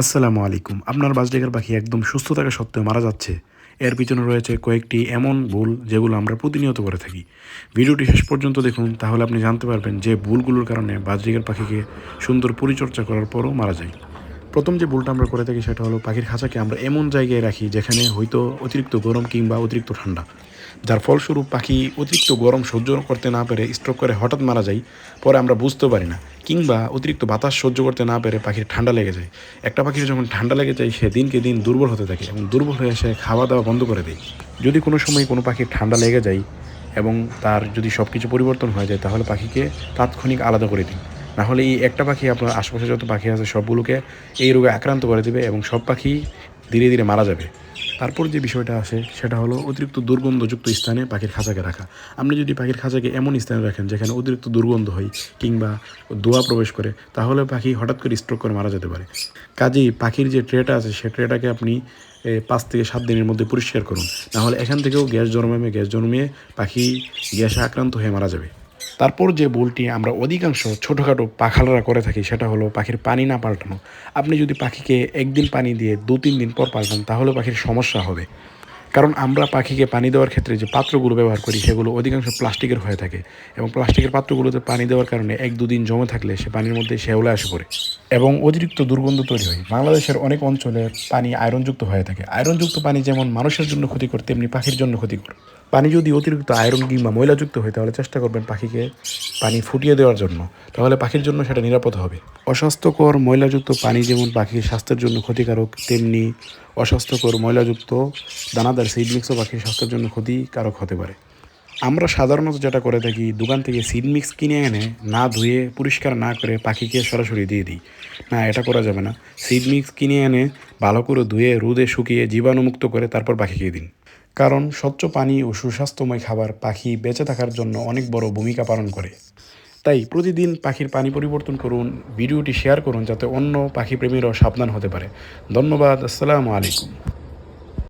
আসসালামু আলাইকুম। আপনার বাজডেগার পাখি একদম সুস্থ থাকা সত্ত্বেও মারা যাচ্ছে। এর পিছনে রয়েছে কয়েকটি এমন ভুল যেগুলো আমরা প্রতিনিয়ত করে থাকি। ভিডিওটি শেষ পর্যন্ত দেখুন, তাহলে আপনি জানতে পারবেন যে ভুলগুলোর কারণে বাজডেকার পাখিকে সুন্দর পরিচর্যা করার পরও মারা যায়। প্রথম যে ভুলটা আমরা করে থাকি সেটা হলো পাখির খাঁচাকে আমরা এমন জায়গায় রাখি যেখানে হয়তো অতিরিক্ত গরম কিংবা অতিরিক্ত ঠান্ডা। যার ফলস্বরূপ পাখি অতিরিক্ত গরম সহ্য করতে না পেরে স্ট্রোক করে হঠাৎ মারা যায়, পরে আমরা বুঝতে পারি না, কিংবা অতিরিক্ত বাতাস সহ্য করতে না পেরে পাখির ঠান্ডা লেগে যায়। একটা পাখির যখন ঠান্ডা লেগে যায়, সে দিনকে দিন দুর্বল হতে থাকে এবং দুর্বল হয়ে সে খাওয়া দাওয়া বন্ধ করে দেয়। যদি কোনো সময় কোনো পাখির ঠান্ডা লেগে যায় এবং তার যদি সব কিছু পরিবর্তন হয়ে যায়, তাহলে পাখিকে তাৎক্ষণিক আলাদা করে দিন নাহলে এই একটা পাখি আপনার আশেপাশে যত পাখি আছে সবগুলোকে এই রোগে আক্রান্ত করে দেবে এবং সব পাখি ধীরে ধীরে মারা যাবে। তারপর যে বিষয়টা আসে সেটা হলো অতিরিক্ত দুর্গন্ধযুক্ত স্থানে পাখির খাঁচাকে রাখা। আপনি যদি পাখির খাঁচাকে এমন স্থানে রাখেন যেখানে অতিরিক্ত দুর্গন্ধ হয় কিংবা দোয়া প্রবেশ করে, তাহলে পাখি হঠাৎ করে স্ট্রোক করে মারা যেতে পারে। কাজেই পাখির যে ট্রেটা আছে, সে ট্রেটাকে আপনি পাঁচ থেকে সাত দিনের মধ্যে পরিষ্কার করুন। নাহলে এখান থেকেও গ্যাস জন্মাবে, গ্যাস জন্মিয়ে পাখি গ্যাসে আক্রান্ত হয়ে মারা যাবে। তারপর যে ভুলটি আমরা অধিকাংশ ছোটোখাটো পাখালরা করে থাকি, সেটা হলো পাখির পানি না পাল্টানো। আপনি যদি পাখিকে একদিন পানি দিয়ে দু তিন দিন পর পাল্টান তাহলে পাখির সমস্যা হবে। কারণ আমরা পাখিকে পানি দেওয়ার ক্ষেত্রে যে পাত্রগুলো ব্যবহার করি, সেগুলো অধিকাংশ প্লাস্টিকের হয়ে থাকে এবং প্লাস্টিকের পাত্রগুলোতে পানি দেওয়ার কারণে এক দুদিন জমে থাকলে সে পানির মধ্যে শ্যাওলা আসে পড়ে এবং অতিরিক্ত দুর্গন্ধ তৈরি হয়। বাংলাদেশের অনেক অঞ্চলে পানি আয়রনযুক্ত হয়ে থাকে। আয়রনযুক্ত পানি যেমন মানুষের জন্য ক্ষতিকর, তেমনি পাখির জন্য ক্ষতিকর। পানি যদি অতিরিক্ত আয়রন কিংবা ময়লাযুক্ত হয়, তাহলে চেষ্টা করবেন পাখিকে পানি ফুটিয়ে দেওয়ার জন্য। তাহলে পাখির জন্য সেটা নিরাপদ হবে। অস্বাস্থ্যকর ময়লাযুক্ত পানি যেমন পাখির স্বাস্থ্যের জন্য ক্ষতিকারক, তেমনি অস্বাস্থ্যকর, ময়লাযুক্ত, দানাদার সিড মিক্সও পাখির স্বাস্থ্যের জন্য ক্ষতিকারক হতে পারে। আমরা সাধারণত যেটা করে থাকি, দোকান থেকে সিড মিক্স কিনে এনে না ধুয়ে, পরিষ্কার না করে পাখিকে সরাসরি দিয়ে দিই। না, এটা করা যাবে না। সিড মিক্স কিনে এনে ভালো করে ধুয়ে, রোদে শুকিয়ে জীবাণুমুক্ত করে তারপর পাখিকে দিন। কারণ স্বচ্ছ পানি ও সুস্বাস্থ্যময় খাবার পাখি বেঁচে থাকার জন্য অনেক বড় ভূমিকা পালন করে। তাই প্রতিদিন পাখির পানি পরিবর্তন করুন, ভিডিওটি শেয়ার করুন যাতে অন্য পাখি প্রেমীরাও সাবধান হতে পারে। ধন্যবাদ, আসসালামু আলাইকুম।